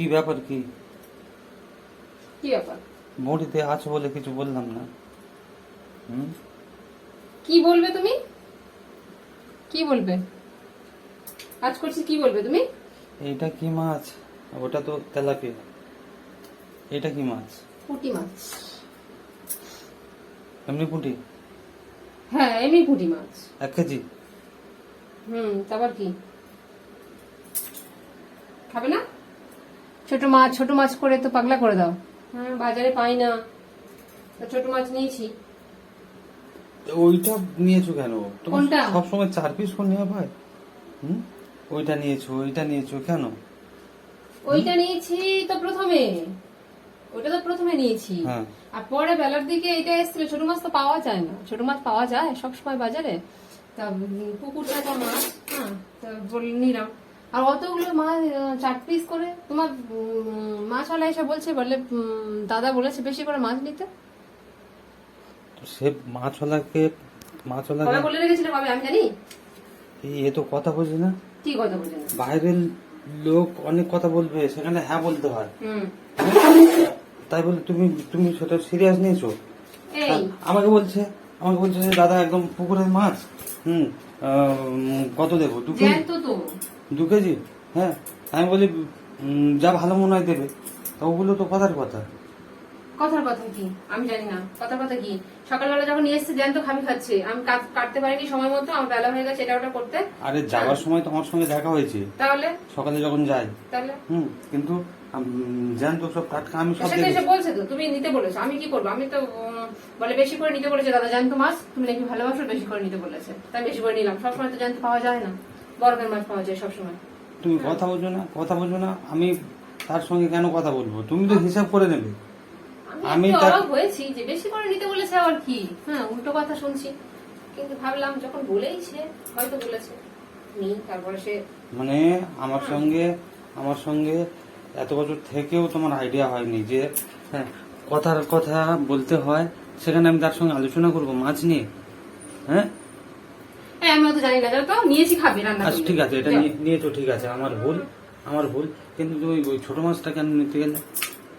কি ব্যাপার কি? কি ব্যাপার? বড়িতে আছো বলে কিছু বললাম না। হুম? কি বলবে তুমি? কি বলবে? কাজ করছি কি বলবে তুমি? এইটা কি মাছ? ওটা তো তেলাপিয়া। এটা কি মাছ? পুঁটি মাছ। এমনি পুঁটি? হ্যাঁ এমনি পুঁটি মাছ। এক কেজি? হুম তারপর কি? খাবে না? ছোট মাছ ছোট মাছ করে তো পাগলা করে দাও। হ্যাঁ বাজারে পাই না। তা ছোট মাছ নিয়েছি। ওইটা নিয়েছো কেন? কোনটা? সবসময় চার পিস করে নেওয়া ভাই হুম? ওইটা নিয়েছো ওইটা নিয়েছো কেন? ওইটা নিয়েছি তো প্রথমে। ওইটা তো প্রথমে নিয়েছি। হ্যাঁ। আর পরে বেলার দিকে এটা এসেছিল ছোট মাছ তো পাওয়া যায় না। ছোট মাছ পাওয়া যায় সবসময় বাজারে। তা উম, পুকুর টাকা মাছ হ্যাঁ তা বলে নিলাম। আর অতগুলো মাছ চার পিস করে। তোমার মাছওয়ালা এসে বলছে বলে দাদা বলেছে বেশি করে মাছ নিতে। তো সে মাছওয়ালাকে মাছওয়ালাকে কবে বলে রেখেছিল কবে আমি জানি। এই এ তো কথা বোঝে না? কি কথা বলে না? বাইরের লোক অনেক কথা বলবে সেখানে হ্যাঁ বলতে হয়। হুম। তাই বলে তুমি তুমি সেটা সিরিয়াস নিয়েছো? আমাকে বলছে আমাকে বলছে দাদা একদম পুকুরের মাছ হুম কত দেবো? তো। দু কেজি? হ্যাঁ আমি বলি যা ভালো মনে হয় দেবে। তা ওগুলো তো কথার কথা। কথার কথা কি? আমি জানি না। কথার কথা কি? সকালবেলা যখন নিয়ে এসছে জ্যান্ত খামি খাচ্ছে। আমি কাট- কাটতে পারিনি সময় মতো আমার বেলা হয়ে গেছে এটা ওটা করতে। আরে যাওয়ার সময় তোমার সঙ্গে দেখা হয়েছে। তাহলে? সকালে যখন যাই। তাহলে? হুম কিন্তু জ্যান্ত সব টাটকা আমি সব এসে বলছে তো তুমি নিতে বলেছ। আমি কি করব? আমি তো বলে বেশি করে নিতে বলেছে। দাদা জ্যান্ত মাছ তুমি নাকি ভালোবাসো বেশি করে নিতে বলেছে। তাই বেশি করে নিলাম। সবসময় তো জ্যান্ত পাওয়া যায় না। বরফের মাছ পাওয়া যায় সবসময়। তুমি কথা বোঝো না কথা বোঝো না আমি তার সঙ্গে কেন কথা বলব? তুমি তো হিসাব করে নেবে। আমি তার- হয়েছি যে বেশি করে নিতে বলেছে আবার কি? হ্যাঁ উল্টো কথা শুনছি। কিন্তু ভাবলাম যখন বলেইছে হয়তো বলেছে। নি তারপরে সে মানে আমার সঙ্গে আমার সঙ্গে এত বছর থেকেও তোমার আইডিয়া হয়নি যে হ্যাঁ কথার কথা বলতে হয় সেখানে আমি তার সঙ্গে আলোচনা করব মাছ নিয়ে। হ্যাঁ হ্যাঁ? আমি তো জানি না তো নিয়েছি খাবি রান্না আচ্ছা ঠিক আছে এটা নিয়ে- নিয়েছো ঠিক আছে আমার ভুল আমার ভুল। কিন্তু তুমি ওই ছোট মাছটা কেন নিতে গেলে?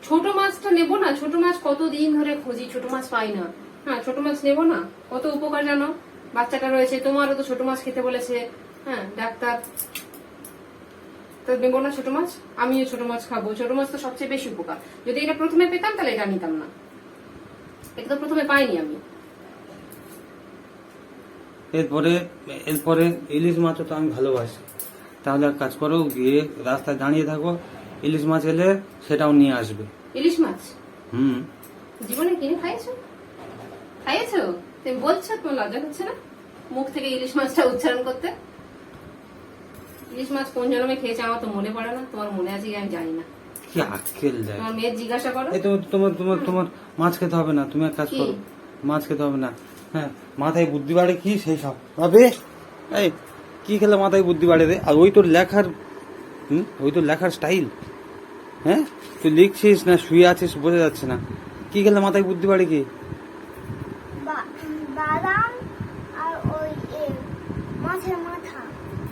ছোট মাছটা নেব না ছোট মাছ কতদিন ধরে খুঁজি ছোট মাছ পাই না। হ্যাঁ ছোট মাছ নেব না কত উপকার জানো? বাচ্চাটা রয়েছে তোমারও তো ছোট মাছ খেতে বলেছে। হ্যাঁ ডাক্তার। তো নেব না ছোট মাছ? আমিও ছোট মাছ খাব ছোট মাছ তো সবচেয়ে বেশি উপকার। যদি এটা প্রথমে পেতাম তাহলে এটা নিতাম না। এটা তো প্রথমে পাইনি আমি। এরপরে এরপরে ইলিশ মাছও তো আমি ভালোবাসি। তাহলে এক কাজ করো গিয়ে রাস্তায় দাঁড়িয়ে থাকো ইলিশ মাছ এলে সেটাও নিয়ে আসবে। ইলিশ মাছ? হুম। জীবনে কিনে খাইয়েছো? খাইয়েছো? তুমি বলছো তোমার লজ্জা হচ্ছে না? মুখ থেকে ইলিশ মাছটা উচ্চারণ করতে। ইলিশ মাছ কোন জন্মে খেয়েছে আমার তো মনে পড়ে না তোমার মনে আছে কি আমি জানি না। কি আক্কেল যায় তোমার মেয়ের জিজ্ঞাসা করো। এই তো তোমার তোমার তোমার মাছ খেতে হবে না তুমি এক কাজ করো। মাছ খেতে হবে না। হ্যাঁ মাথায় বুদ্ধি বাড়ে কি সেই সব? হবে এই কি খেলে মাথায় বুদ্ধি বাড়ে রে? আর ওই তোর লেখার হুম? ওই তোর লেখার স্টাইল হ্যাঁ? তুই লিখছিস না শুয়ে আছিস বোঝা যাচ্ছে না। কি খেলে মাথায় বুদ্ধি বাড়ে কি? বাদাম আর মাছের মাথা।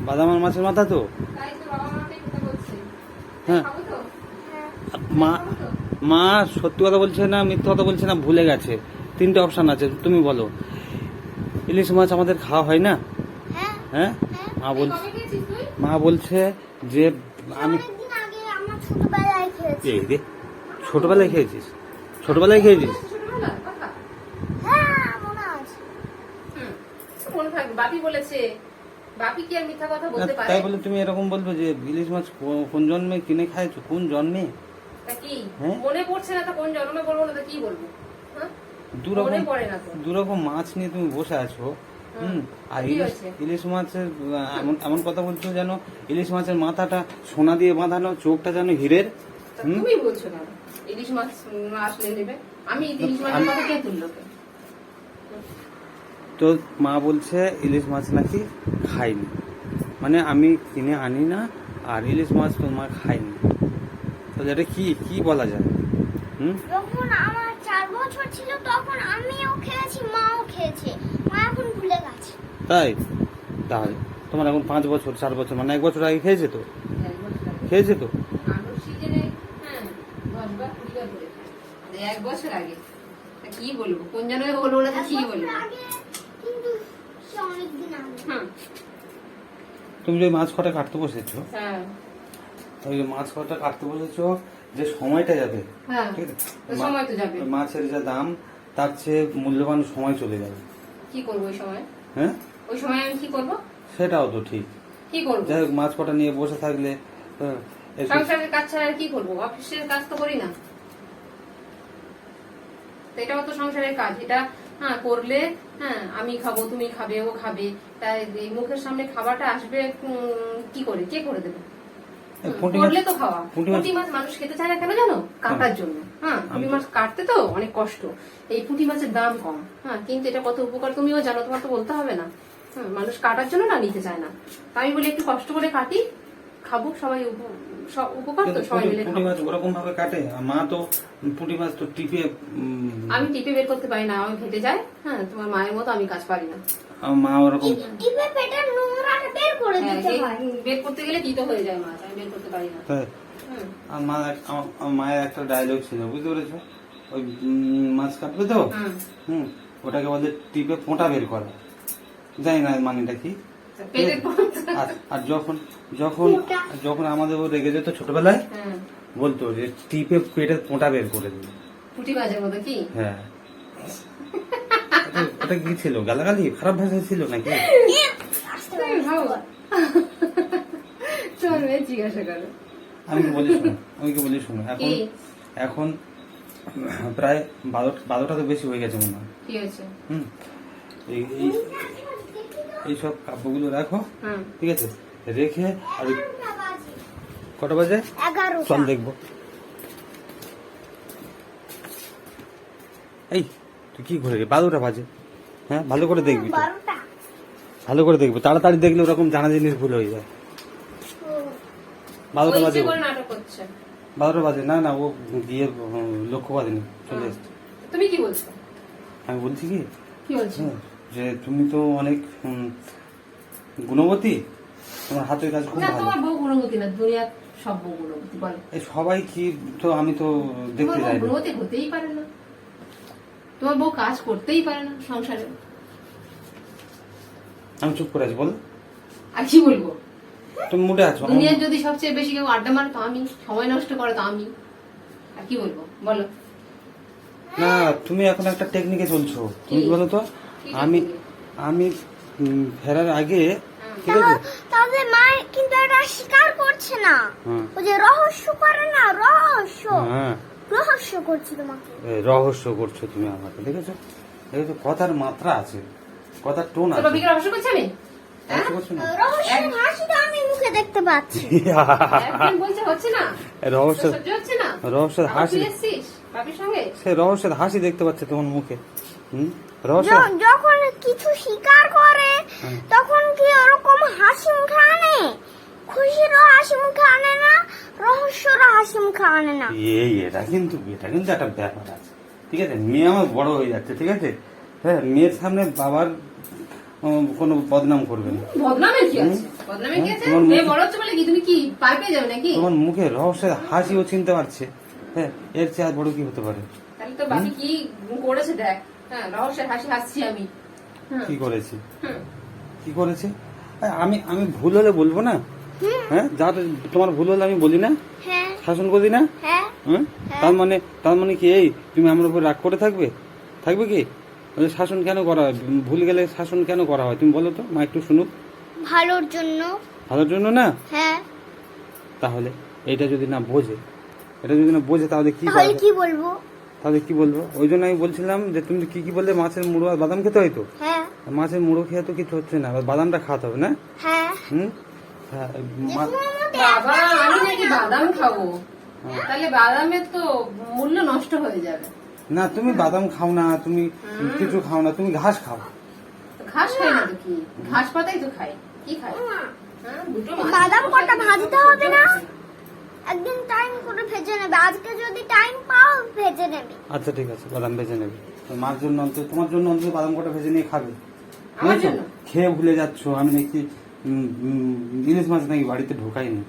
বাদাম আর মাছের মাথা তো? তাই তো বাবা মাকে খেতে বলছে। হ্যাঁ। তো? হ্যাঁ। মা মা সত্যি কথা বলছে না মিথ্যা কথা বলছে না ভুলে গেছে। তিনটে অপশন আছে তুমি বলো। ইলিশ মাছ আমাদের খাওয়া হয় না? হ্যাঁ। হ্যাঁ? মা বল কবে খেয়েছিস তুই? মা বলছে যে আমি ছোটবেলায় খেয়েছিস? ছোটবেলায় খেয়েছিস? হ্যাঁ আছে। হুম থাকবে। বাপি বলেছে বাপি কি আর মিথ্যা কথা বলতে পারে? তাই বলে তুমি এরকম বলবে যে ইলিশ মাছ কোন জন্মে কিনে খাইছো? কোন জন্মে? কি? হ্যাঁ? মনে পড়ছে না তো কোন জন্মে বলব না তো কি বলব? হ্যাঁ? দুরকম তো। দুরকম মাছ নিয়ে তুমি বসে আছো হুম? আর ইলিশ ইলিশ মাছের এমন এমন কথা বলছো যেন ইলিশ মাছের মাথাটা সোনা দিয়ে বাঁধানো চোখটা যেন হীরের তা তুমি বলছো না। ইলিশ মাছ আসলে নেবে। আমি ইলিশ মাছের আমি- কে তুললো? তো মা বলছে ইলিশ মাছ নাকি খাইনি। মানে আমি কিনে আনি না আর ইলিশ মাছ তোমার খাইনি। তাহলে এটা কি কি বলা যায়? হুম? চার বছর ছিল তখন আমিও খেয়েছি মাও খেয়েছে। মা এখন ভুলে গেছে। তাই? তাহলে তোমার এখন পাঁচ বছর চার বছর মানে এক বছর আগে খেয়েছে তো? এক বছর আগে। খেয়েছে তো? এক বছর আগে। কি বলব? কোন বলব না কি বলব? কিন্তু অনেকদিন আগে। হুম। তুমি যে মাছ কটা কাটতে বসেছো? হ্যাঁ। ওই যে মাছ কটা কাটতে বসেছো যে সময়টা যাবে হ্যাঁ ঠিক আছে? মাছের যা দাম তার চেয়ে মূল্যবান সময় চলে যাবে। কি করব ওই সময়? হ্যাঁ? ওই সময় আমি কি করব? সেটাও তো ঠিক। কি করব? যাই হোক মাছ কটা নিয়ে বসে থাকলে হ্যাঁ, সংসারের কাজ ছাড়া কি করব? অফিসের কাজ তো করি না। এটাও তো সংসারের কাজ। এটা হ্যাঁ করলে হ্যাঁ আমি খাব তুমি খাবে ও খাবে। তাই এই মুখের সামনে খাবারটা আসবে কি করে? কে করে দেবে? করলে তো খাওয়া। পুঁটি মাছ- মানুষ খেতে চায় না কেন জানো? কাটার জন্য। হ্যাঁ পুঁটি মাছ কাটতে তো অনেক কষ্ট। এই পুঁটি মাছের দাম কম। হ্যাঁ কিন্তু এটা কত উপকার তুমিও জানো তোমার তো বলতে হবে না। হ্যাঁ মানুষ কাটার জন্য না নিতে চায় না। আমি বলি একটু কষ্ট করে কাটি খাব সবাই উপ- সব- উপকার তো সবাই মিলে পুঁটি মাছ ওরকম ভাবে কাটে মা তো পুঁটি মাছ তো টিপে আমি টিপে বের করতে পারি না আমি ঘেটে যায়। হ্যাঁ তোমার মায়ের মতো আমি কাজ পারি না। আমার মা ওরকম পেটের বের করে হ্যাঁ, দিতে হয়। বের করতে গেলে তিতো হয়ে যায় মাছ আমি বের করতে পারি না। আর মা আমার মায়ের একটা ডায়লগ ছিল বুঝতে পেরেছ? ওই মাছ কাটবে তো? হুম। হুম ওটাকে বলে টিপে ফোঁটা বের করা। জানি না মানেটা কি। আর আর যখন যখন যখন আমাদের ও রেগে যেত ছোটবেলায় হ্যাঁ বলতো যে টিপে পেটের ফোঁটা বের করে দিল পুঁটি মাছের মতো কি? হ্যাঁ। ওটা- কি ছিল? গালাগালি? খারাপ ভাষা ছিল নাকি? জিজ্ঞাসা করো। আমি কি বলি শোনো আমি কি বলি শোনো এখন এখন প্রায় বারো বারোটা তো বেশি হয়ে গেছে মনে হয়। হুম? এই এই এইসব কাব্যগুলো রাখো ঠিক আছে? রেখে আর কটা বাজে? চল দেখব। এই তুই কি করে বারোটা বাজে। হ্যাঁ ভালো করে দেখবি তো। ভালো করে দেখবি। তাড়াতাড়ি দেখলে ওরকম জানা জিনিস ভুল হয়ে যায়। বারোটা বাজে বারোটা বাজে। না না ও গিয়ে লক্ষ্য বাজেনি চলে এসছে। তুমি কি বলছো? আমি বলছি কি? কি যে তুমি তো অনেক গুণবতী। তোমার হাতের কাজ খুব ভালো। তোমার বউ গুণবতী না দুনিয়ার সব বউ গুণবতী বলো। এই সবাই কি তো আমি তো দেখতে যাই না। গুণবতী হতেই পারে না। তোমার বউ কাজ করতেই পারে না সংসারে। আমি চুপ করে আছি বল। আর কি বলব? তুমি মুডে আছো দুনিয়ার যদি সবচেয়ে বেশি কেউ আড্ডা মারে তো আমি সময় নষ্ট করে তো আমি। আর কি বলব? বলো। না তুমি এখন একটা টেকনিকে চলছো। তুমি বলো তো? আমি আমি ফেরার আগে ঠিক আছে তাহলে মা কিন্তু এটা স্বীকার করছে না। হুম। ও যে রহস্য করে না রহস্য। হ্যাঁ। রহস্য করছি তোমাকে। রহস্য করছ তুমি আমাকে আছে দেখেছ কথার মাত্রা আছে কথার টোন আছে। বাবিকে রহস্য করছি আমি? হ্যাঁ? রহস্য করছ না? রহস্য হাসিটা আমি মুখে দেখতে পাচ্ছি। একদিন বলছে হচ্ছে না। রহস্য তোর সহ্য হচ্ছে না। রহস্যের হাসি। দেখতে পাচ্ছে তোমার মুখে। হুম? রহস্য য- যখন কিছু স্বীকার করে তখন কি ওরকম হাসি আনে? খুশিরও হাসি মুখে আনে না রহস্যরও হাসি মুখে আনে না। এই এটা কিন্তু এটা কিন্তু একটা ব্যাপার আছে। ঠিক আছে? মেয়ে আমার বড় হয়ে যাচ্ছে ঠিক আছে? হ্যাঁ মেয়ের সামনে বাবার কোনো বদনাম করবে না। বদনামের কি আছে? বদনামের কি আছে? তোমার মেয়ে মুখে- বড় হচ্ছে বলে কি তুমি কি পার পেয়ে যাবে নাকি? তোমার মুখে রহস্যের হাসিও চিনতে পারছে। হ্যাঁ এর চেয়ে আর বড় কি হতে পারে? তাহলে তো বাপি কি করেছে দেখ। হ্যাঁ রহস্যের হাসি হাসছি আমি। হ্যাঁ কি করেছি? কি করেছে? আরে আমি আমি ভুল হলে বলব না? হ্যাঁ? যা তোমার ভুল হলে আমি বলি না? হ্যাঁ। শাসন করি না? হ্যাঁ। হ্যাঁ? তার মানে তার মানে কি এই? তুমি আমার উপর রাগ করে থাকবে? থাকবে কি? শাসন কেন করা হয়? ভুল গেলে শাসন কেন করা হয়? তুমি বলো তো মা একটু শুনুক। ভালোর জন্য। ভালোর জন্য না? হ্যাঁ। তাহলে এটা যদি না বোঝে এটা যদি না বোঝে তাহলে কি তাহলে কি বলব? তাহলে কি বলব? ওই জন্য আমি বলছিলাম যে তুমি কি কি বললে মাছের মুড়ো আর বাদাম খেতে হয়তো হ্যাঁ। মাছের মুড়ো খেয়ে তো কিছু হচ্ছে না বাদামটা খাওয়াতে হবে না? হ্যাঁ। হুম? বাবা আমি নাকি বাদাম খাব। তাহলে বাদামের তো মূল্য নষ্ট হয়ে যাবে। না তুমি বাদাম খাও না তুমি কিছু খাও না তুমি ঘাস খাও। ঘাস খাই না তো কি? ঘাস পাতাই তো খাই। কি খাই? হ্যাঁ, বাদাম কটা ভাজতে হবে না? একদিন টাইম করে ভেজে নেবে। আজকে যদি টাইম পাও ভেজে নেবে। আচ্ছা ঠিক আছে বাদাম ভেজে নেবে। মার জন্য অন্তত তোমার জন্য অন্তত বাদাম কটা ভেজে নিয়ে খাবে? খেয়ে ভুলে যাচ্ছ। আমি উম, ইলিশ মাছ নাকি বাড়িতে ঢোকাইনি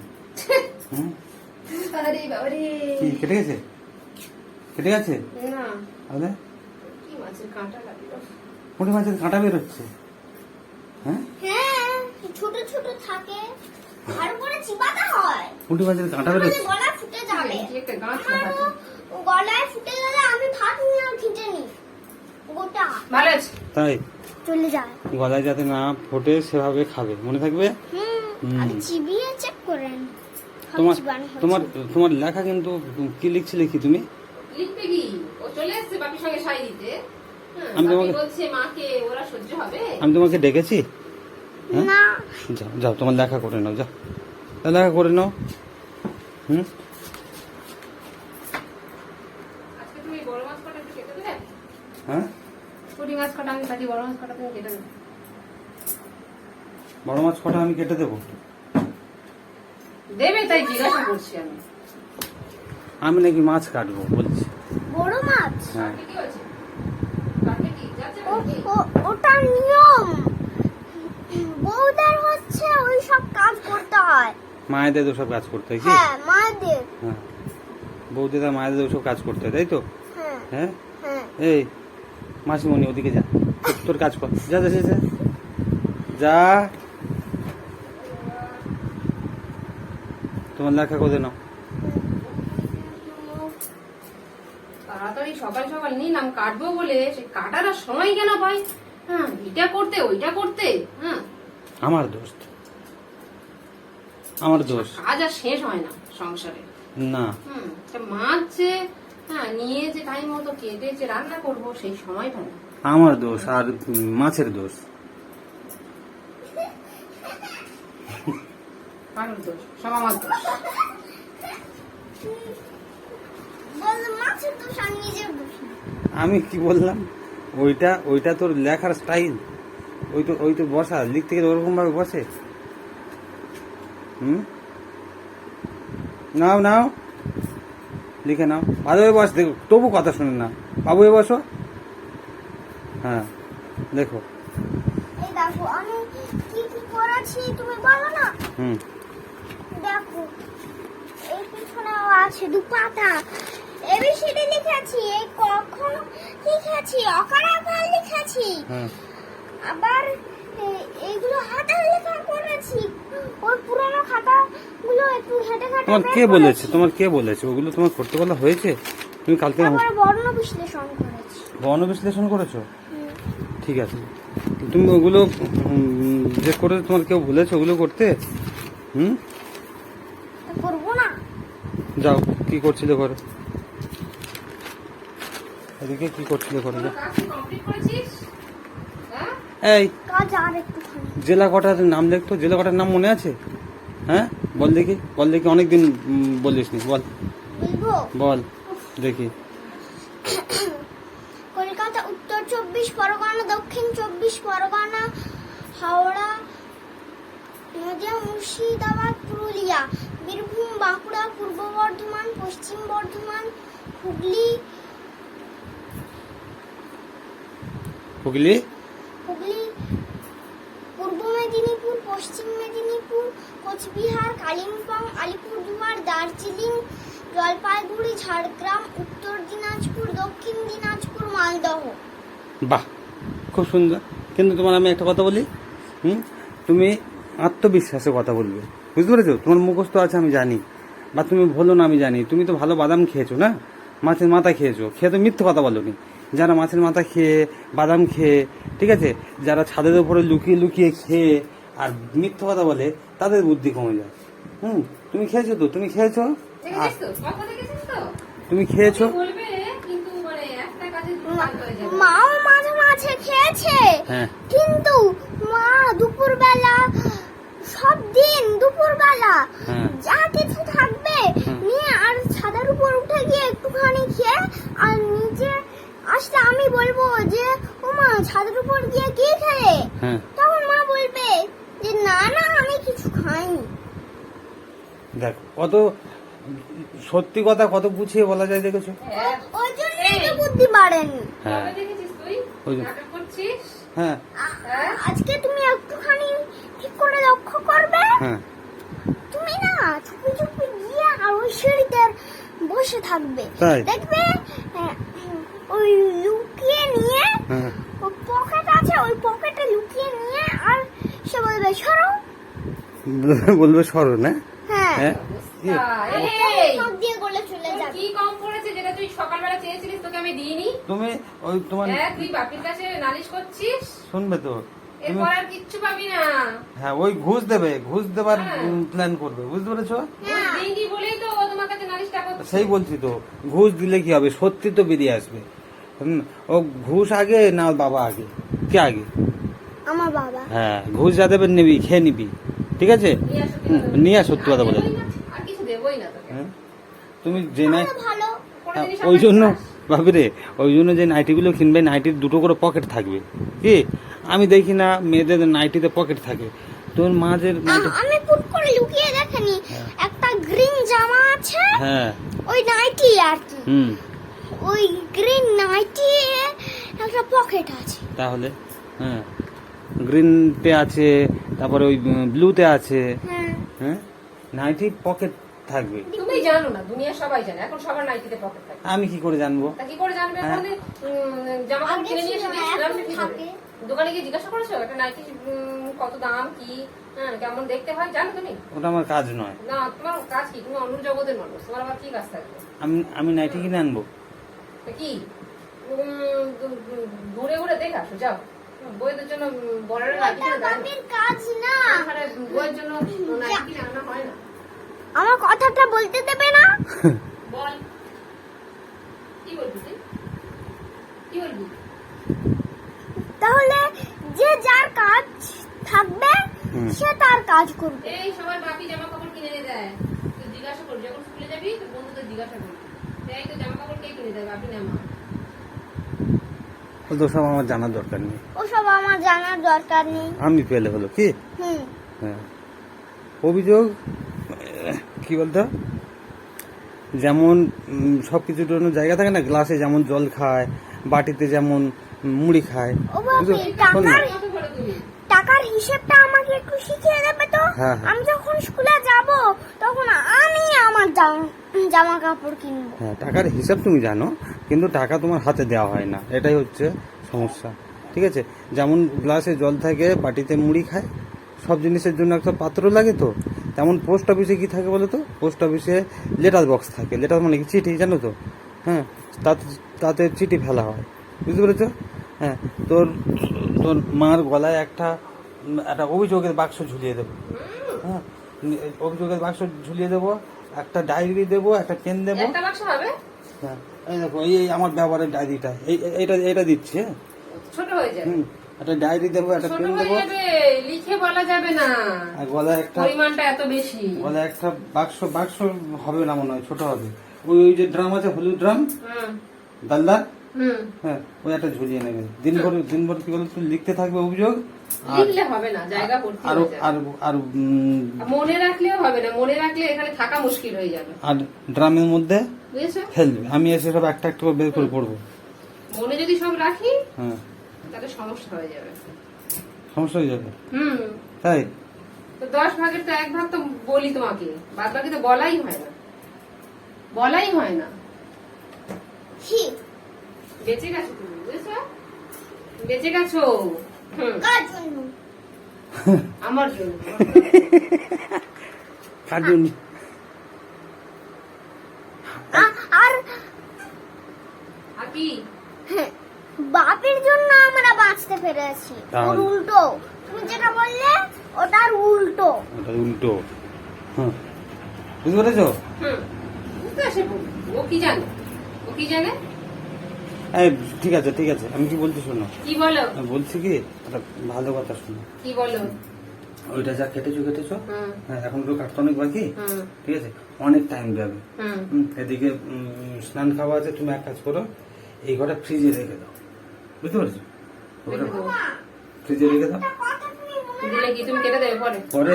কি কেটে গেছে কেটে গেছে তাহলে পুঁটি মাছের কাঁটা বেরোচ্ছে হ্যাঁ হ্যাঁ ছোট ছোট থাকে আর উপরে চিবাতে হয় পুঁটি মাছের কাঁটা বেরোচ্ছে গলা ফুটে যাবে কি একটা গাছ আমারও গলায় ফুটে গেলে আমি ভাত নিয়ে আর নি গোটা ভালো আছে তাই চলে যায় গলায় যাতে না ফোটে সেভাবে খাবে। মনে থাকবে? চিবিয়ে চেক করেন তোমার তোমার তোমার লেখা কিন্তু কি লিখছিলে কি তুমি? লিখবে কি? ও চলে বাপির সঙ্গে সাই দিতে। হ্যাঁ, আমি তোমাকে- বলছে মাকে ওরা সহ্য হবে? আমি তোমাকে ডেকেছি? হ্যাঁ? না। যাও যাও তোমার লেখা করে নাও যাও। তা লেখা করে নাও। হুম? আজকে তুমি বড় মাছ কটা একটু দেবে হ্যাঁ? পুঁটি মাছ কটা আমি কাটি বড় মাছ কটা তুমি কেটে দেবে। বড় মাছ কটা আমি কেটে দেবো? দেবে তাই জিজ্ঞাসা করছি আমি। আমি নাকি মাছ কাটবো বলছি। বড় মাছ? হ্যাঁ। ওটা নিয়ম। বউদের হচ্ছে ওই সব কাজ করতে হয়। মায়েদের ওসব কাজ করতে হয় কি? হ্যাঁ মায়েদের। হ্যাঁ। বৌদিদা মায়েদের ওসব কাজ করতে হয় তাই তো? হ্যাঁ। হ্যাঁ? হ্যাঁ। এই মাসিমণি ওদিকে যা। তোর- কাজ কর। যা যা যা, যা। তোমার লেখা করে নাও। তাড়াতাড়ি সকাল সকাল নিলাম কাটবো বলে। সে কাটার সময় কেন পাই হ্যাঁ এটা করতে ওইটা করতে। হ্যাঁ। আমার দোষ আমার দোষ কাজ আর শেষ হয় না সংসারে। না। হুম মাছ যে হ্যাঁ নিয়ে যে টাইম মতো কেটে যে রান্না করব সেই সময়টা না। আমার দোষ আর মাছের দোষ। কারোর সব আমার। আমি কি বললাম? ওইটা ওইটা তোর লেখার স্টাইল ওই তো ওই তো বসা লিখতে গেলে ওরকম ভাবে বসে। হুম? নাও নাও। লিখে নাও। ভালোভাবে বস দেখো তবু কথা শুনে না। বাবু এ বসো হ্যাঁ দেখো। এই দেখো আমি কি কি করেছি তুমি বলো না? হুম। দেখো এই পিছনেও আছে দু পাতা এবিসিডি লিখেছি এই কখন লিখেছি। হ্যাঁ। আবার এইগুলো হাতে লেখা করেছি ওই পুরোনো খাতাগুলো একটু ঘেটে ঘেটে তোমার কে বলেছে? তোমার কে বলেছে? ওগুলো তোমার করতে বলা হয়েছে? তুমি কালকে তারপরে বর্ণ বিশ্লেষণ করেছি। বর্ণ বিশ্লেষণ করেছ? ঠিক আছে। তুমি ওগুলো যে করে তোমার কেউ বলেছে ওগুলো করতে? হুম? করব না। যাও কি করছিলে ঘরে এদিকে কি করছিলে ঘরে যাও। কমপ্লিট করেছিস? এই। জেলা কটার নাম লিখতো জেলা কটার নাম মনে আছে? হ্যাঁ? বল দেখি বল দেখি অনেকদিন বলিস নি বল। বল দেখি। কলকাতা উত্তর চব্বিশ পরগনা দক্ষিণ চব্বিশ পরগনা হাওড়া নদিয়া মুর্শিদাবাদ পুরুলিয়া বীরভূম বাঁকুড়া পূর্ব বর্ধমান পশ্চিম বর্ধমান হুগলি। হুগলি পূর্ব মেদিনীপুর পশ্চিম মেদিনীপুর কোচবিহার কালিম্পং আলিপুরদুয়ার, দার্জিলিং, জলপাইগুড়ি, ঝাড়গ্রাম, উত্তর দিনাজপুর, দক্ষিণ দিনাজপুর, মালদহ। বাহ, খুব সুন্দর। কিন্তু তোমার আমি একটা কথা বলি, হুম? তুমি আত্মবিশ্বাসে কথা বলবে। বুঝতে পেরেছ? তোমার মুখস্থ আছে, আমি জানি। বা তুমি বলো না, আমি জানি। তুমি তো ভালো বাদাম খেয়েছো, না? মাছের মাথা খেয়েছো। খেয়ে তো মিথ্যে কথা বলোনি। যারা মাছের মাথা খেয়ে বাদাম খেয়ে, ঠিক আছে? যারা ছাদের উপরে লুকিয়ে লুকিয়ে খেয়ে আর মিথ্যে কথা বলে, তাদের বুদ্ধি কমে যায়। হুম তুমি খেয়েছো তো? তুমি খেয়েছো? তুমি খেয়েছো? কি বলবে কিন্তু মানে একটা কাজে দুটো কাজ হয়ে যাবে। মাও মাঝে মাঝে খেয়েছে। হ্যাঁ। কিন্তু মা দুপুরবেলা সব দিন দুপুরবেলা হ্যাঁ। যা কিছু থাকবে নিয়ে আর ছাদের উপর উঠে গিয়ে একটুখানি খেয়ে আর নিচে আসলে আমি বলব যে ও মা ছাদের উপর গিয়ে কি খেয়ে হ্যাঁ। তখন মা বলবে যে না না আমি কিছু খাইনি। দেখ কত সত্যি কথা কত গুছিয়ে বলা যায় দেখেছ? হ্যাঁ। বুদ্ধি বাড়েনি হ্যাঁ। করছিস হ্যাঁ হ্যাঁ? আজকে তুমি একটুখানি ঠিক করে লক্ষ্য করবে? হ্যাঁ। তুমি না চুপি চুপি গিয়ে আর ওই সিঁড়িতে বসে থাকবে? দেখবে ওই লুকিয়ে নিয়ে হ্যাঁ। ওই পকেট আছে ওই পকেটে লুকিয়ে নিয়ে আর সে বলবে সরো। বলবে সরো না। হ্যাঁ। হ্যাঁ? এ, এই, সব দিয়ে গলে চলে তোর যাবে। কি কম পড়েছে যেটা তুই সকালবেলা চেয়েছিলিস তোকে আমি দিইনি? তুমি ওই তোমার হ্যাঁ তুই বাপির কাছে নালিশ করছিস? শুনবে তো। তুমি এরপর আর কিচ্ছু পাবি না। হ্যাঁ ওই ঘুষ দেবে। ঘুষ দেবার হ্যাঁ। প্ল্যান করবে। বুঝতে পেরেছ? ঘুষ দিইনি বলেই তো ও তোমার কাছে নালিশটা করছে। সেই বলছি তো ঘুষ দিলে কি হবে? সত্যি তো বেরিয়ে আসবে। হুম, ও ঘুষ আগে না বাবা আগে? কে আগে? আমার বাবা। হ্যাঁ ঘুষ যা দেবে নিবি খেয়ে নিবি। ঠিক আছে? নিয়ে আসো সত্যি কথা বলে। হ্যাঁ? তুমি যে নাই হ্যাঁ, ওই জন্য। ভাবি রে ওই জন্য যে নাইটিগুলো কিনবে নাইটির দুটো করে পকেট থাকবে। কি? আমি দেখি না মেয়েদের নাইটিতে পকেট থাকে। তোর মাঝের আমি পুট করে লুকিয়ে দেখেনি। একটা গ্রিন জামা আছে হ্যাঁ। ওই নাইটি আর কি। হুম। ওই গ্রিন নাইটি একটা পকেট আছে। তাহলে হ্যাঁ। গ্রিনতে আছে তারপরে ওই ব্লুতে আছে। হ্যাঁ। হ্যাঁ? নাইটি পকেট থাকবে। তুমি জানো না দুনিয়া সবাই জানে এখন সবার নাইটিতে পকেট থাকে আমি কি করে জানব? তা কি করে জানবে? হ্যাঁ। জামা কাপড় কিনে নিয়ে এসে এখন। দোকানে গিয়ে জিজ্ঞাসা করেছ একটা নাইটি কত দাম কি? হ্যাঁ কেমন দেখতে হয় জানো তুমি? ওটা আমার কাজ নয়। না তোমার কাজ কি? তুমি অন্য জগতের মানুষ তোমার আবার কি কাজ থাকবে? আমি আমি নাইটি কিনে আনব। তা কি? ঘুরে ঘুরে দেখে আসো যাও। বইয়ের জন্য বড়রা কাজ না। বইয়ের জন্য আনা হয় না। আমার কথাটা বলতে দেবে না? বল। কি বলবি কি বলবি? তাহলে যে যার কাজ থাকবে সে তার কাজ করবে। এই সবার বাপি জামা কাপড় কিনে এনে দেয় তুই জিজ্ঞাসা করবি যখন স্কুলে যাবি তোর বন্ধুদের জিজ্ঞাসা করবি। তাই তো জামা কাপড় কে কিনে দেয়? বাপি না মা। ও সব আমার জানার দরকার নেই। ওসব আমার জানার দরকার নেই। আমি পেলে হলো কি? হ্যাঁ। অভিযোগ কি বলতো? যেমন সব কিছুর জন্য জায়গা থাকে না গ্লাসে যেমন জল খায় বাটিতে যেমন মুড়ি খায়। টাকার হিসেবটা আমাকে একটু শিখিয়ে দেবে তো? হ্যাঁ, হ্যাঁ। আমি যখন স্কুলে যাব তখন আমি আমার জামা- জামা কাপড় কিনবো। হ্যাঁ টাকার হিসাব তুমি জানো কিন্তু টাকা তোমার হাতে দেওয়া হয় না। এটাই হচ্ছে সমস্যা ঠিক আছে? যেমন গ্লাসে জল থাকে বাটিতে মুড়ি খায় সব জিনিসের জন্য একটা পাত্র লাগে তো? তেমন পোস্ট অফিসে কি থাকে বলো তো? পোস্ট অফিসে লেটার বক্স থাকে। লেটার মানে কি? চিঠি জানো তো? হ্যাঁ তাতে তাতে চিঠি ফেলা হয়। বুঝতে পেরেছ? হ্যাঁ তোর তোর মার গলায় একটা একটা অভিযোগের বাক্স ঝুলিয়ে দেবো। হ্যাঁ অভিযোগের বাক্স ঝুলিয়ে দেবো একটা ডায়েরি দেবো একটা পেন দেবো। হ্যাঁ, এই দেখো এই এই আমার ব্যবহারের ডায়েরিটা এই এটা এটা দিচ্ছি হ্যাঁ। ছোট হয়ে যাবে। হুম একটা ডায়েরি দেবো একটা পেন দেবো। লিখে বলা যাবে না। আর গলায় একটা পরিমাণটা এত বেশি। গলায় একটা বাক্স বাক্স হবে না মনে হয় ছোট হবে। ওই ওই যে ড্রাম আছে হলুদ ড্রাম? হুম। ডালদার হুম হ্যাঁ ওই একটা ঝুলিয়ে নেবে দিনভর দিনভর কি বলতো লিখতে থাকবে অভিযোগ আর লিখলে হবে না জায়গা ভর্তি আর আর আর মনে রাখলেও হবে না মনে রাখলে এখানে থাকা মুশকিল হয়ে যাবে। আর ড্রামের মধ্যে বুঝেছ? ফেলবে। আমি এসে সব একটা একটা করে বের করে পড়ব। মনে যদি সব রাখি হ্যাঁ। তাহলে সমস্যা হয়ে যাবে। সমস্যা হয়ে যাবে। হুম। তাই? তো দশ ভাগের তো এক ভাগ তো বলি তোমাকে। বাদ বাকি তো বলাই হয় না। বলাই হয় না। হি বেঁচে গেছো তুমি বুঝেছ? বেঁচে গেছো? জন্য? আমার জন্য। কার্টুন আর কি? বাপের জন্য আমরা বাঁচতে পেরেছি। ওর উল্টো। তুমি যেটা বললে ওটার উল্টো। ওটা উল্টো। হ্যাঁ বুঝতে পেরেছ? হুম। বুঝতে আসে ও কি জানে? ও কি জানে? ঠিক আছে ঠিক আছে আমি কি বলছি শোনো? কি বলো? বলছি কি একটা ভালো কথা শোনো। কি বলো? ওইটা যা কেটেছো কেটেছো হ্যাঁ এখন তো কাটতে অনেক বাকি ঠিক আছে? অনেক টাইম যাবে। এদিকে স্নান খাওয়া আছে তুমি এক কাজ করো এই ঘরটা ফ্রিজে রেখে দাও। বুঝতে পেরেছ। ফ্রিজে রেখে দাও। একটা কথা তুমি দিলে কি তুমি কেটে দেবে পরে?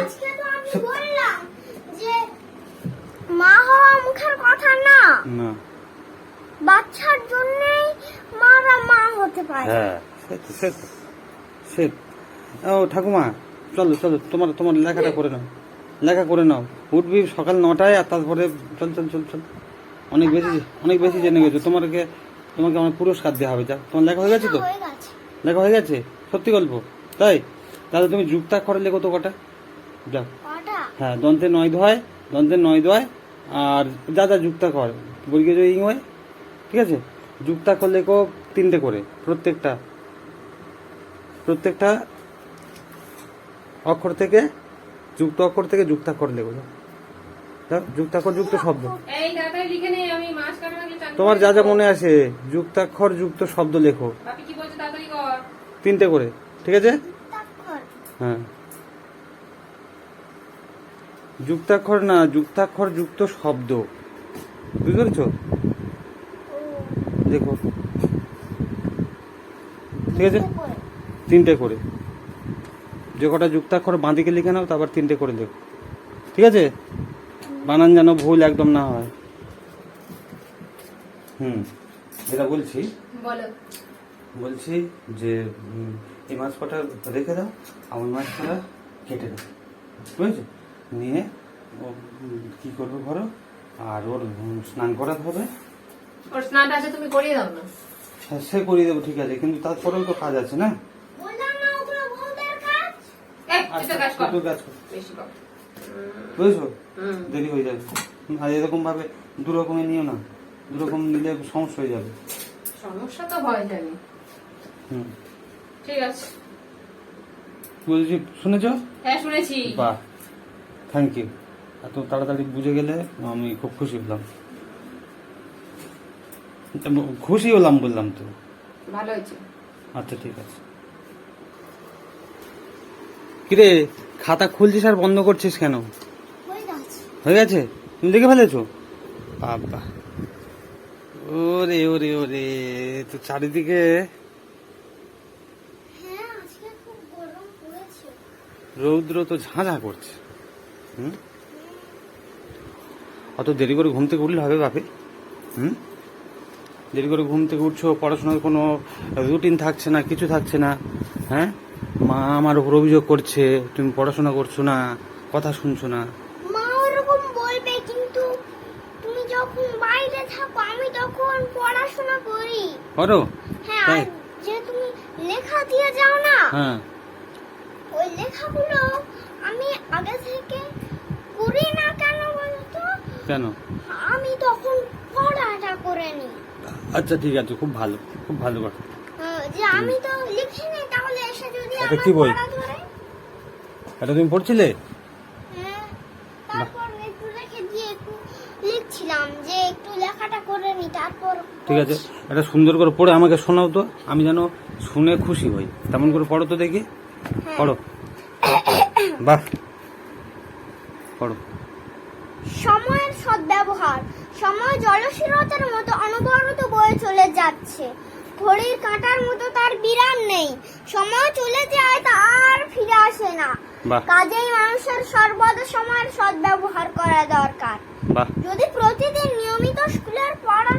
মা হওয়া মুখের কথা না। না। বাচ্চার জন্যই মারা মা হতে পারে। হ্যাঁ সে তো সে ও ঠাকুমা চলো চলো তোমার তোমার লেখাটা করে নাও। লেখা করে নাও। উঠবি সকাল নটায় আর তারপরে চল চল চল চল। অনেক বেশি অনেক বেশি জেনে গেছো। তোমাকে তোমাকে আমার পুরস্কার দেওয়া হবে। যা তোমার লেখা হয়ে গেছে তো? লেখা হয়ে গেছে? সত্যি গল্প? তাই? তাহলে তুমি যুক্তাক্ষরে লেখো তো কটা। যা। হ্যাঁ দন্তে নয় ধয় দন্তে নয় ধয় আর যা যা যুক্তাক্ষর বর্গীয় জয় ইং হয়। ঠিক আছে? যুক্তাক্ষর লেখো তিনটে করে প্রত্যেকটা। প্রত্যেকটা অক্ষর থেকে যুক্ত অক্ষর থেকে যুক্তাক্ষর লেখো যুক্তাক্ষর যুক্ত শব্দ। তোমার যা যা মনে আসে যুক্তাক্ষর যুক্ত শব্দ লেখো। বাপি কি বলছে তাড়াতাড়ি কর। তিনটে করে ঠিক আছে? হ্যাঁ। যুক্তাক্ষর না যুক্তাক্ষর যুক্ত শব্দ। বুঝতে পেরেছ? দেখো। ঠিক আছে? তিনটে করে। যে কটা যুক্তাক্ষর বাঁদিকে লিখে নাও তারপর তিনটে করে লেখো ঠিক আছে? বানান যেন ভুল একদম না হয়। হুম যেটা বলছি বলছি যে এই মাছ কটা রেখে দাও আর ওই মাছ কটা কেটে দাও বুঝেছ নিয়ে ও কি করবে ঘরো আর ওর স্নান করাতে হবে। ওর স্নানটা আছে তুমি করিয়ে দাও না। সে- সে করিয়ে দেবো ঠিক আছে কিন্তু তারপরেও তো কাজ আছে না? কর। বুঝেছ? দেরি হয়ে যাবে। আর এরকম ভাবে দু নিও না। দু রকম নিলে সমস্যা হয়ে যাবে। সমস্যা তো হয় জানি। হুম। ঠিক আছে। বলছি শুনেছো? হ্যাঁ শুনেছি। বাহ। থ্যাংক ইউ এত তাড়াতাড়ি বুঝে গেলে আমি খুব খুশি হলাম। খুশি হলাম বললাম তো। ভালো হয়েছে। আচ্ছা ঠিক আছে। কিরে খাতা খুলছিস আর বন্ধ করছিস কেন? হয়ে গেছে? গেছে তুমি দেখে ফেলেছো? বাবা ওরে ওরে ওরে তো চারিদিকে হ্যাঁ আজকে খুব গরম পড়েছে। রৌদ্র তো ঝাঁঝা করছে। হুম? অত দেরি করে ঘুম থেকে উঠলে হবে বাপে। হুম? দেরি করে ঘুম থেকে উঠছো পড়াশোনার কোনো রুটিন থাকছে না কিছু থাকছে না হ্যাঁ? মা আমার উপর অভিযোগ করছে তুমি পড়াশোনা করছ না কথা শুনছো না। মা ওরকম বলবে কিন্তু তুমি যখন বাইরে থাকো আমি তখন পড়াশোনা করি। করো? হ্যাঁ যে তুমি লেখা দিয়ে যাও না হ্যাঁ। ওই লেখাগুলো আমি আগে থেকে করি না কেন বলতো? কেন? আমি তখন পড়াটা করে নি আচ্ছা ঠিক আছে খুব ভালো খুব ভালো কথা। যে আমি তো লিখি তাহলে এসে যদি এটা কি বই? এটা তুমি পড়ছিলে? হ্যাঁ তারপর একটু রেখে দিয়ে একটু লিখছিলাম যে একটু লেখাটা করে নি তারপর ঠিক আছে এটা সুন্দর করে পড়ে আমাকে শোনাও তো আমি যেন শুনে খুশি হই। তেমন করে পড়ো তো দেখি। হ্যাঁ। পড়ো। বাহ। পড়ো। সময়ের সদ্ব্যবহার। সময় জলশীলতার মতো অনবরত বয়ে চলে যাচ্ছে। ঘড়ির কাঁটার মতো তার বিরাম নেই। সময় চলে যায় তা আর ফিরে আসে না। কাজেই মানুষের সর্বদা সময়ের সদ্ব্যবহার করা দরকার। যদি প্রতিদিন নিয়মিত স্কুলের পড়া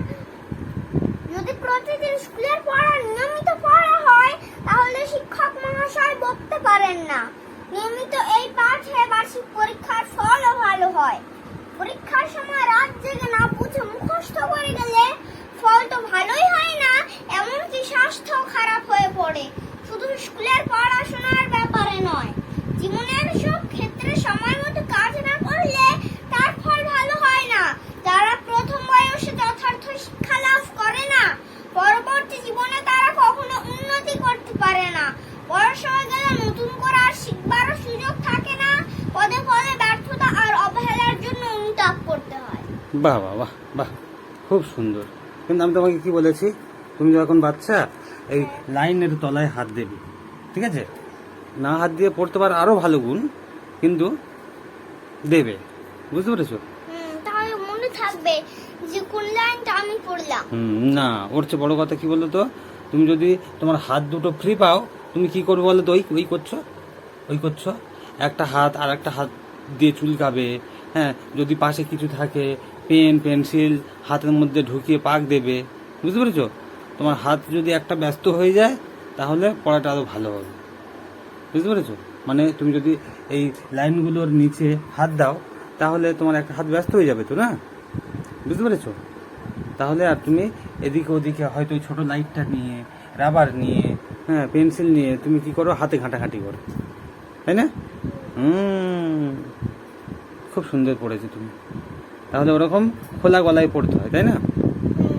যদি প্রতিদিন স্কুলের পড়া নিয়মিত পড়া হয় তাহলে শিক্ষক মহাশয় বলতে পারেন না। নিয়মিত এই পাঠে বার্ষিক পরীক্ষার ফলও ভালো হয়। পরীক্ষার সময় রাত জেগে না বুঝে মুখস্থ করে গেলে ফল তো ভালোই হয় না, এমনকি স্বাস্থ্য খারাপ হয়ে পড়ে। শুধু স্কুলের পড়াশোনার ব্যাপারে নয়, জীবনের সব ক্ষেত্রে সময় মতো কাজ না করলে তার ফল ভালো হয় না। যারা প্রথম বয়সে যথার্থ শিক্ষা লাভ করে না, পরবর্তী জীবনে তারা কখনো উন্নতি করতে পারে না। বয়স গেলে নতুন করে আর শিখবারও সুযোগ থাকে না। পদে পদে ব্যর্থতা আর অবহেলার জন্য অনুতাপ করতে হয়। বাহ বাহ বাহ বাহ খুব সুন্দর। কিন্তু আমি তোমাকে কি বলেছি? তুমি যখন বাচ্চা এই লাইনের তলায় হাত দেবে ঠিক আছে? না হাত দিয়ে পড়তে পার আরও ভালো গুণ কিন্তু দেবে বুঝতে পেরেছ? তাহলে মনে থাকবে যে কোন লাইনটা আমি পড়লাম। না ওর চেয়ে বড় কথা কি বলতো? তুমি যদি তোমার হাত দুটো ফ্রি পাও তুমি কি করবে বলো তো? ওই ওই করছ? ওই করছ? একটা হাত আর একটা হাত দিয়ে চুলকাবে হ্যাঁ? যদি পাশে কিছু থাকে, পেন, পেন্সিল হাতের মধ্যে ঢুকিয়ে পাক দেবে। বুঝতে পেরেছ? তোমার হাত যদি একটা ব্যস্ত হয়ে যায়, তাহলে পড়াটা আরও ভালো হবে। বুঝতে পেরেছ? মানে তুমি যদি এই লাইনগুলোর নিচে হাত দাও, তাহলে তোমার একটা হাত ব্যস্ত হয়ে যাবে তো, না? বুঝতে পেরেছ? তাহলে আর তুমি এদিকে ওদিকে হয়তো ওই ছোট লাইটটা নিয়ে রাবার নিয়ে হ্যাঁ পেন্সিল নিয়ে তুমি কি করো? হাতে ঘাঁটাঘাঁটি করো। তাই না? হুম খুব সুন্দর পড়েছে তুমি। তাহলে ওরকম খোলা গলায় পড়তে হয় তাই না? হুম,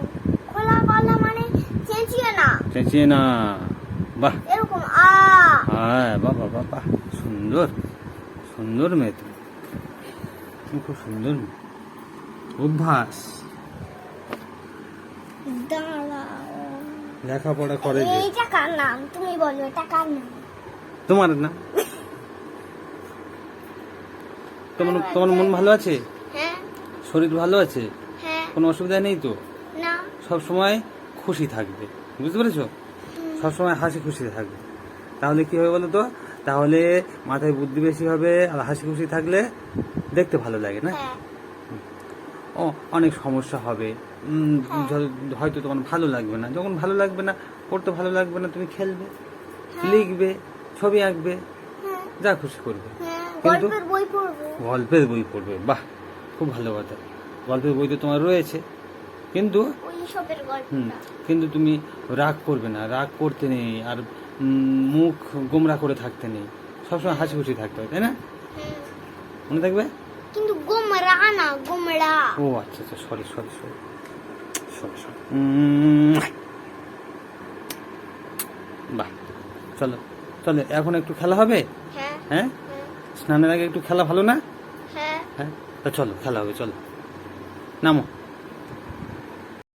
খোলা গলা মানে চেঁচিয়ে না। চেঁচিয়ে না। বাহ। এরকম আ হ্যাঁ বাহ বাহ বাহ বাহ। সুন্দর সুন্দর মেয়ে তুমি। খুব সুন্দর অভ্যাস। লেখাপড়া করে যে। এইটা কার নাম? তুমি বলো এটা কার নাম? তোমার না? তোমার তোমার মন ভালো আছে? হ্যাঁ। শরীর ভালো আছে? হ্যাঁ। কোনো অসুবিধা নেই তো? না। সব সময় খুশি থাকবে। বুঝতে পেরেছ? সব সময় হাসি খুশি থাকবে। তাহলে কি হবে বলো তো তাহলে মাথায় বুদ্ধি বেশি হবে আর হাসি খুশি থাকলে দেখতে ভালো লাগে না? হ্যাঁ। অনেক সমস্যা হবে। হয়তো তখন ভালো লাগবে না। যখন ভালো লাগবে না পড়তে ভালো লাগবে না তুমি খেলবে লিখবে ছবি আঁকবে হ্যাঁ। যা খুশি করবে। হ্যাঁ কিন্তু- গল্পের বই পড়ব। বাহ খুব ভালো কথা। গল্পের বই তো তোমার রয়েছে। কিন্তু কিন্তু তুমি রাগ করবে না রাগ করতে নেই আর মুখ গোমরা করে থাকতে নেই। সবসময় হাসি খুশি থাকতে হয় তাই না? মনে থাকবে? কিন্তু গোমরা না গোমরা। ও আচ্ছা আচ্ছা sorry sorry sorry sorry sorry বাহ চলো চলো এখন একটু খেলা হবে? হ্যাঁ হ্যাঁ? হ্যাঁ। স্নানের আগে একটু খেলা ভালো না? হ্যাঁ। হ্যাঁ? তা চলো খেলা হবে চলো। নামো।